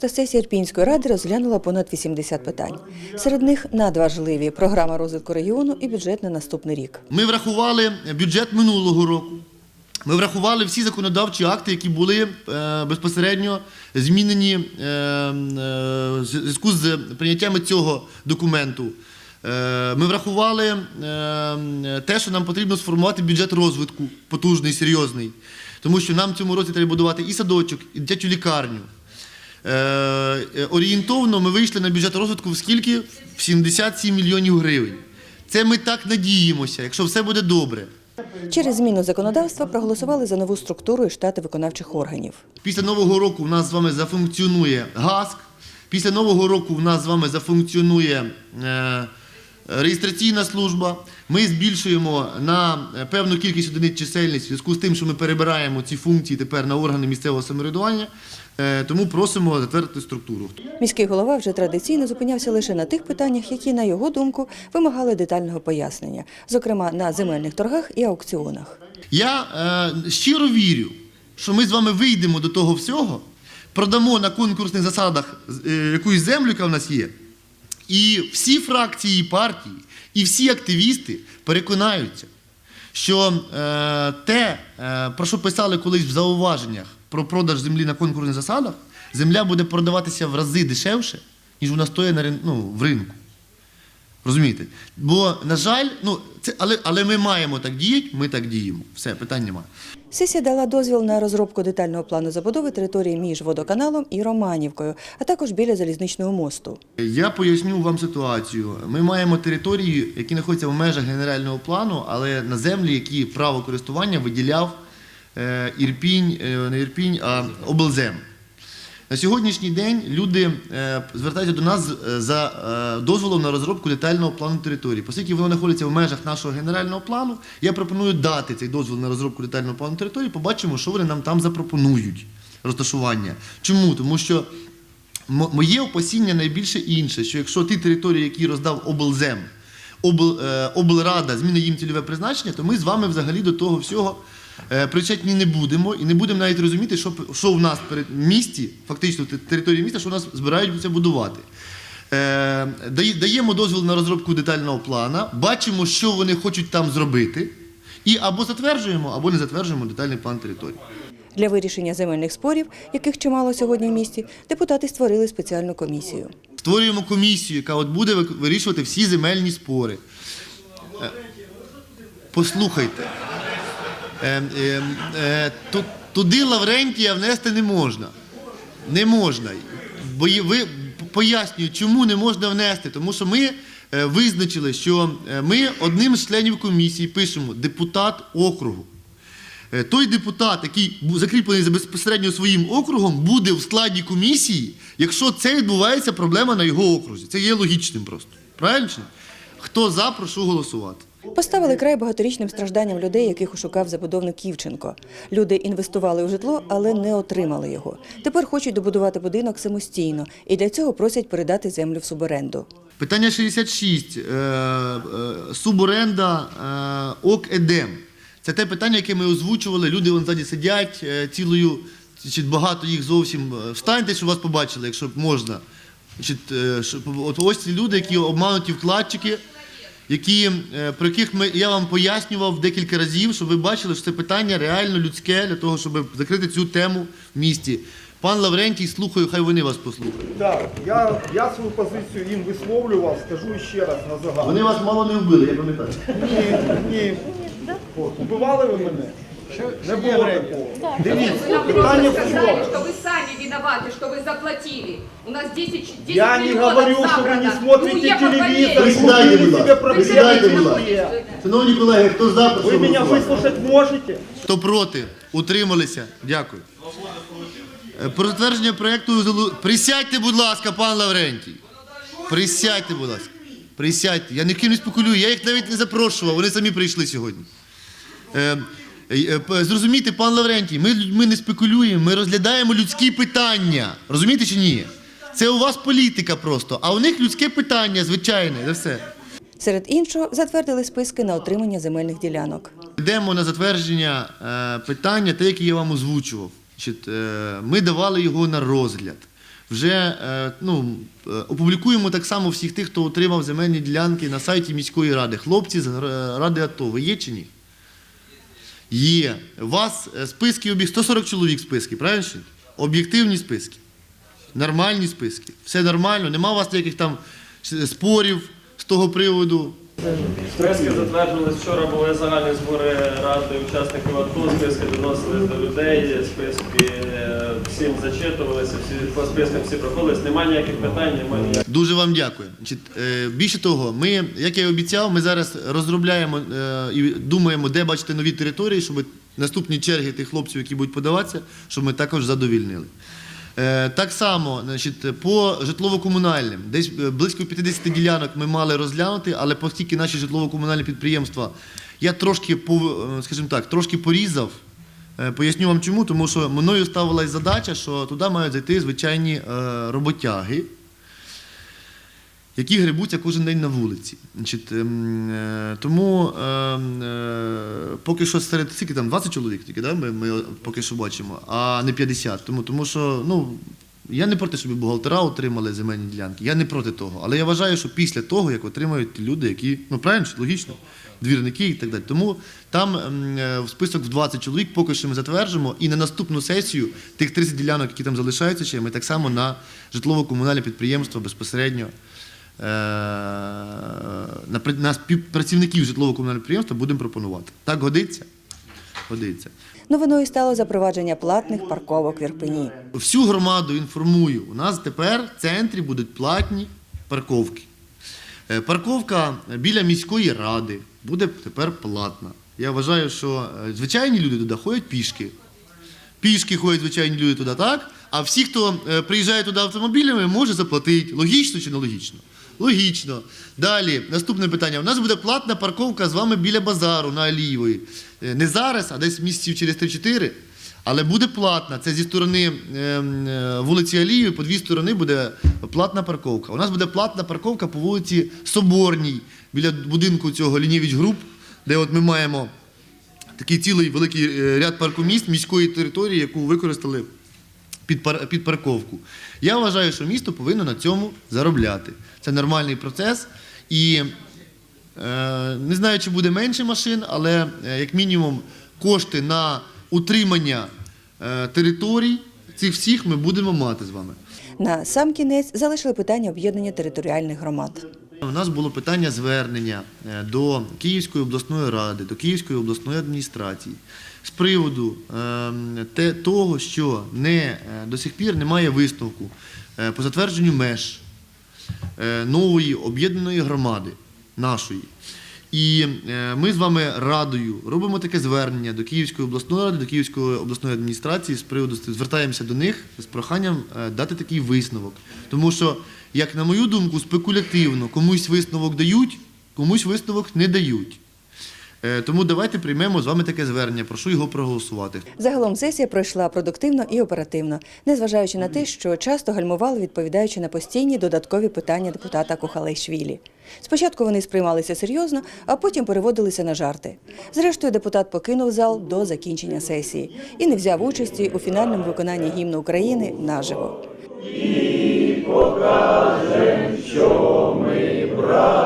Шоста сесія Ірпінської ради розглянула понад 80 питань. Серед них надважливі програма розвитку регіону і бюджет на наступний рік. Ми врахували бюджет минулого року. Ми врахували всі законодавчі акти, які були е, безпосередньо змінені е, е, в зв'язку з прийняттям цього документу. Ми врахували те, що нам потрібно сформувати бюджет розвитку потужний, серйозний, тому що нам в цьому році треба будувати і садочок, і дитячу лікарню. Е, е, Орієнтовно ми вийшли на бюджет розвитку в скільки? В 77 мільйонів гривень. Це ми так надіємося, якщо все буде добре. Через зміну законодавства проголосували за нову структуру і штати виконавчих органів. Після Нового року в нас з вами зафункціонує ГАСК. Після Нового року в нас з вами зафункціонує е, реєстраційна служба. Ми збільшуємо на певну кількість одиниць чисельність в зв'язку з тим, що ми перебираємо ці функції тепер на органи місцевого самоврядування. Е, тому просимо затвердити структуру. Міський голова вже традиційно зупинявся лише на тих питаннях, які, на його думку, вимагали детального пояснення, зокрема на земельних торгах і аукціонах. Я е, щиро вірю, що ми з вами вийдемо до того всього, продамо на конкурсних засадах е, якусь землю, яка в нас є, і всі фракції партії, і всі активісти переконаються, що е, те, е, про що писали колись в зауваженнях про продаж землі на конкурсних засадах, земля буде продаватися в рази дешевше, ніж вона стоїть на, ну, в ринку. Розумієте? Бо, на жаль, ну, це, але, але ми маємо так діяти, ми так діємо. Все, питань немає. Сесія дала дозвіл на розробку детального плану забудови території між водоканалом і Романівкою, а також біля залізничного мосту. Я поясню вам ситуацію. Ми маємо території, які знаходяться в межах генерального плану, але на землі, які право користування виділяв е, Ірпінь, е, не Ірпінь, а облзем. На сьогоднішній день люди е, звертаються до нас е, за е, дозволом на розробку детального плану території. Оскільки воно знаходиться в межах нашого генерального плану, я пропоную дати цей дозвіл на розробку детального плану території. Побачимо, що вони нам там запропонують розташування. Чому? Тому що Моє опасіння найбільше інше, що якщо ті території, які роздав облзем, облрада зміни їм цільове призначення, то ми з вами взагалі до того всього причетні не будемо і не будемо навіть розуміти, що, що в нас перед місті, фактично те- території міста, що у нас збираються будувати. Е, даємо дозвіл на розробку детального плана, бачимо, що вони хочуть там зробити, і або затверджуємо, або не затверджуємо детальний план території. Для вирішення земельних спорів, яких чимало сьогодні в місті, депутати створили спеціальну комісію. Створюємо комісію, яка от буде вирішувати всі земельні спори. Е, Послухайте. Е, е, е, ту- Туди Лаврентія внести не можна. Не можна. Бо ви пояснюю, чому не можна внести. Тому що ми е, визначили, що е, ми одним з членів комісії пишемо депутат округу. Е, Той депутат, який закріплений за безпосередньо своїм округом, буде в складі комісії, якщо це відбувається проблема на його окрузі. Це є логічним просто. Правильно? Хто за, прошу голосувати. Поставили край багаторічним стражданням людей, яких ошукав забудовник Ківченко. Люди інвестували у житло, але не отримали його. Тепер хочуть добудувати будинок самостійно і для цього просять передати землю в суборенду. Питання 66. Е, е, суборенда е, ОК Едем. Це те питання, яке ми озвучували. Люди вон ззаді сидять цілою, чи багато їх зовсім. Встаньте, щоб вас побачили, якщо можна. От ось ці люди, які обмануті вкладчики, які, е, про яких ми, я вам пояснював декілька разів, щоб ви бачили, що це питання реально людське для того, щоб закрити цю тему в місті. Пан Лаврентій, слухаю, хай вони вас послухають. Так, я, я свою позицію їм висловлював, скажу ще раз на загал. Вони вас мало не вбили, я пам'ятаю. Ні, ні. От, убивали ви мене? Не було такого. Дивіться, питання в сказали, чому? что вы сами виноваты, что вы заплатили. У нас 10, 10 Я не миллионов говорю, что вы забрано. не смотрите ну, я телевизор. Присідайте, будь ласка. Вы Присідайте, будь ласка. Є. Шановні колеги, хто за, прошу Ви мене голосувати. вислухати можете? Хто проти? Утрималися? Дякую. Е, Про затвердження проєкту залу- Присядьте, будь ласка, пан Лаврентій. Присядьте, будь ласка. Присядьте. Я ніким не спекулюю, я їх навіть не запрошував, вони самі прийшли сьогодні. Е, е, п- Зрозумійте, пан Лаврентій, ми людьми не спекулюємо, ми розглядаємо людські питання. Розумієте чи ні? Це у вас політика просто, а у них людське питання, звичайне, це все. Серед іншого затвердили списки на отримання земельних ділянок. Йдемо на затвердження е, питання, те, яке я вам озвучував. Е, ми давали його на розгляд. вже е, ну, е, опублікуємо так само всіх тих, хто отримав земельні ділянки на сайті міської ради. Хлопці з ради АТО, ви є чи ні? Є. У вас е, списки обіг 140 чоловік списки, правильно? Об'єктивні списки. Нормальні списки. Все нормально, нема у вас ніяких там спорів з того приводу. Списки затверджувались вчора, були загальні збори ради учасників АТО, списки доносились до людей, списки е, всім зачитувалися, всі по спискам всі проходились. Немає ніяких питань, немає ніяких. Дуже вам дякую. Е, більше того, ми, як я і обіцяв, ми зараз розробляємо е, і думаємо, де бачити нові території, щоб наступні черги тих хлопців, які будуть подаватися, щоб ми також задовільнили. Е, Так само, значить, по житлово-комунальним, десь е, близько 50 ділянок ми мали розглянути, але оскільки наші житлово-комунальні підприємства, я трошки, е, скажімо так, трошки порізав. Поясню вам чому, тому що мною ставилась задача, що туди мають зайти звичайні роботяги, які грибуться кожен день на вулиці. Значить, ем, е, тому ем, е, поки що серед скільки там 20 чоловік, тільки да, ми, ми поки що бачимо, а не 50. Тому, тому що ну, я не проти, щоб бухгалтера отримали земельні ділянки. Я не проти того. Але я вважаю, що після того, як отримають люди, які, ну правильно, логічно, двірники і так далі. Тому там ем, е, в список в 20 чоловік поки що ми затверджимо, і на наступну сесію тих 30 ділянок, які там залишаються ще, ми так само на житлово-комунальне підприємство безпосередньо на при- на співпрацівників житлово-комунального підприємства будемо пропонувати. Так годиться? Годиться. Новиною стало запровадження платних парковок в Ірпені. Всю громаду інформую. У нас тепер в центрі будуть платні парковки. Е, Парковка біля міської ради буде тепер платна. Я вважаю, що е, звичайні люди туди ходять пішки. Пішки ходять звичайні люди туди, так? А всі, хто е, приїжджає туди автомобілями, може заплатити. Логічно чи не логічно? Далі, наступне питання. У нас буде платна парковка з вами біля базару на Алієвої. Е, Не зараз, а десь місяців через 3-4. Але буде платна. Це зі сторони ем, е, вулиці Алієвої, по дві сторони буде платна парковка. У нас буде платна парковка по вулиці Соборній, біля будинку цього Лінєвич Груп, де от ми маємо такий цілий великий е, ряд паркоміст міської території, яку використали під, під парковку. Я вважаю, що місто повинно на цьому заробляти. Це нормальний процес. І е, не знаю, чи буде менше машин, але е, як мінімум кошти на утримання е, територій цих всіх ми будемо мати з вами. На сам кінець залишили питання об'єднання територіальних громад. У нас було питання звернення до Київської обласної ради, до Київської обласної адміністрації з приводу ем, те, того, що не, е, до сих пір немає висновку е, по затвердженню меж е, нової об'єднаної громади нашої. І ми з вами радою робимо таке звернення до Київської обласної ради, до Київської обласної адміністрації з приводу звертаємося до них з проханням дати такий висновок. Тому що, як на мою думку, спекулятивно комусь висновок дають, комусь висновок не дають. Е, Тому давайте приймемо з вами таке звернення. Прошу його проголосувати. Загалом сесія пройшла продуктивно і оперативно, незважаючи на те, що часто гальмували, відповідаючи на постійні додаткові питання депутата Кохалейшвілі. Спочатку вони сприймалися серйозно, а потім переводилися на жарти. Зрештою, депутат покинув зал до закінчення сесії і не взяв участі у фінальному виконанні гімну України наживо. Що ми брали.